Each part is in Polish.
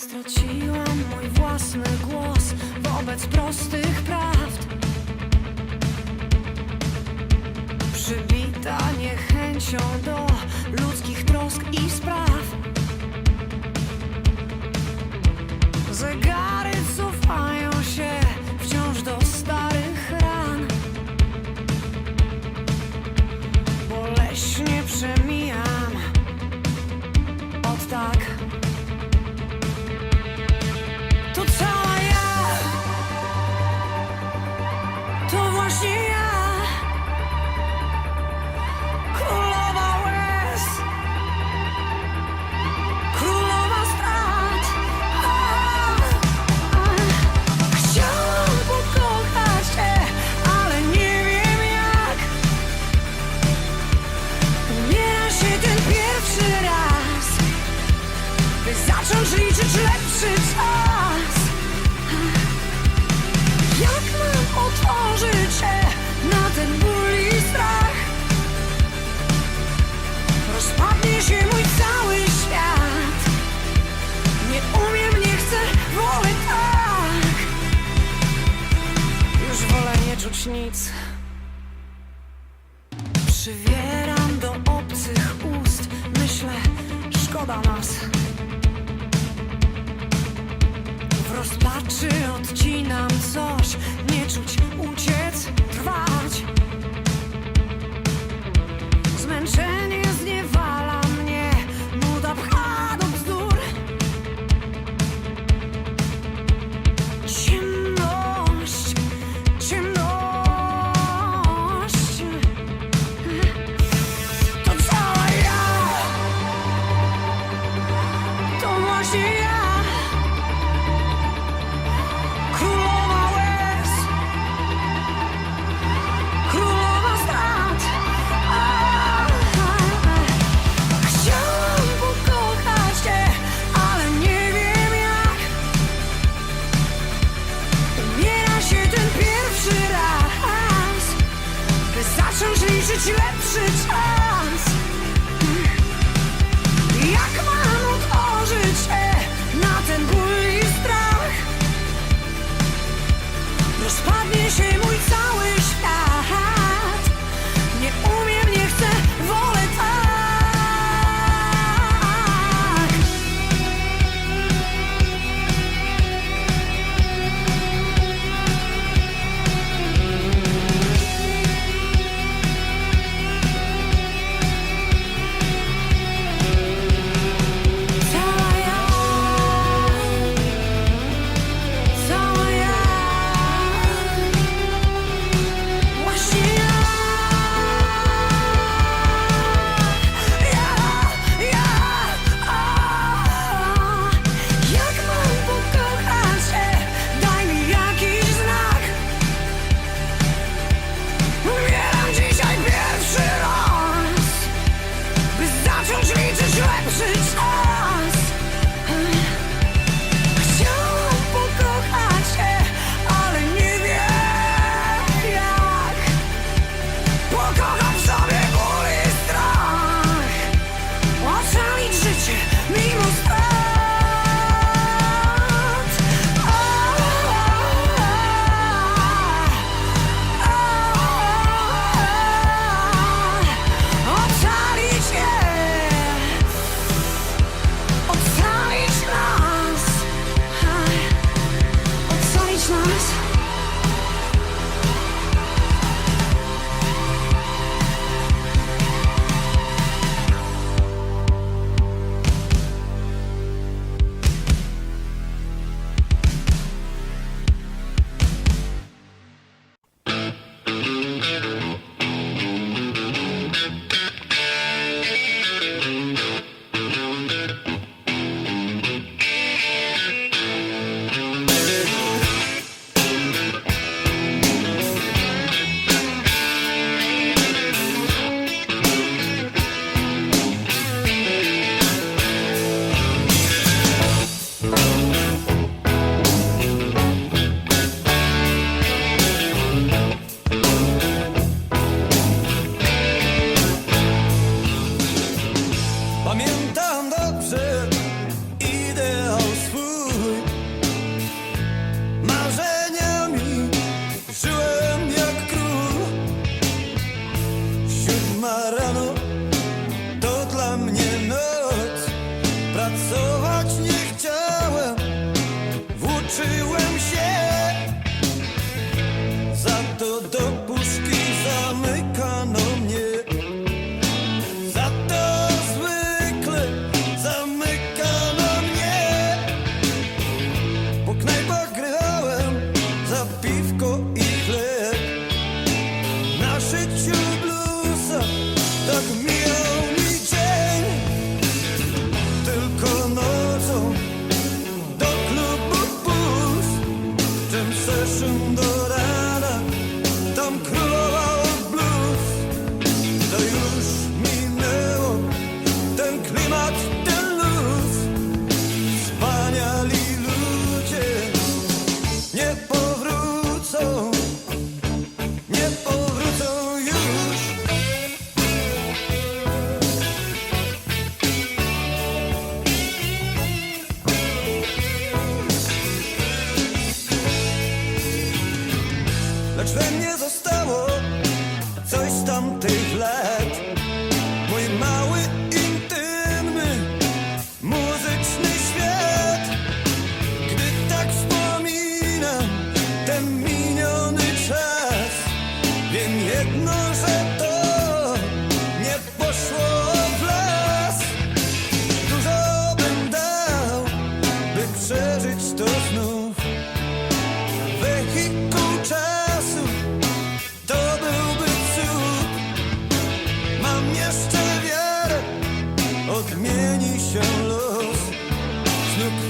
Straciłam mój własny głos wobec prostych prawd. Przybita niechęcią do ludzkich trosk i spraw. czuć nic. Przywieram do obcych ust. Myślę, szkoda nas. W rozpaczy odcinam coś. Nie czuć ucieczki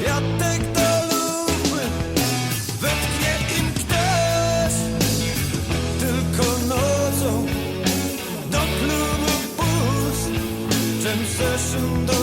Jadek do lupy Wytknie im ktoś Tylko nocą Do klubu pust Czym do